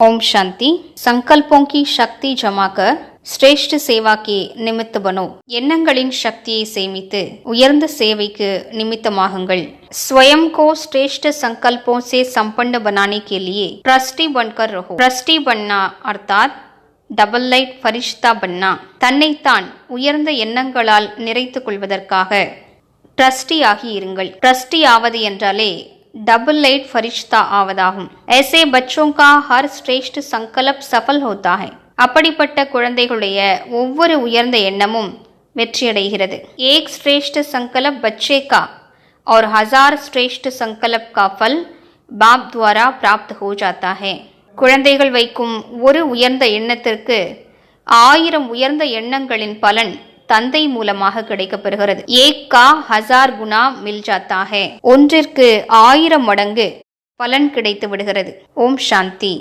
ओम शांति संकल्पों की शक्ति जमा कर श्रेष्ठ सेवा के निमित्त बनो எண்ணங்களின் சக்தியை சேமித்து உயர்ந்த சேவைக்கு நிமித்தமாகுங்கள் स्वयं को श्रेष्ठ संकल्पों से संपन्न बनाने के लिए ट्रस्टी बनकर रहो ट्रस्टी बनना अर्थात டபுள் லைட் ஃபரிஷ்தா பன்னா தன்னைத்தான் உயர்ந்த எண்ணங்களால் நிறைத்துக் கொள்வதற்காக ட்ரஸ்டி ஆகி இருங்கள் ட்ரஸ்டி ஆவது என்றாலே डबल लाइट फरिश्ता ஆவதாகும் ऐसे बच्चों का हर श्रेष्ठ संकल्प सफल होता है அப்படிப்பட்ட குழந்தைகளுடைய ஒவ்வொரு உயர்ந்த எண்ணமும் வெற்றியடைகிறது ஏக் श्रेष्ठ संकल्प बच्चे का और हजार श्रेष्ठ संकल्प का फल बाप द्वारा प्राप्त हो जाता है குழந்தைகள் வைக்கும் ஒரு உயர்ந்த எண்ணத்திற்கு ஆயிரம் உயர்ந்த எண்ணங்களின் பலன் தந்தை மூலமாக கிடைக்கப்பெறுகிறது. ஏக் கா ஹசார் குணா மில் ஜாத்தா ஹே ஒன்றிற்கு ஆயிரம் மடங்கு பலன் கிடைத்து விடுகிறது. ஓம் சாந்தி.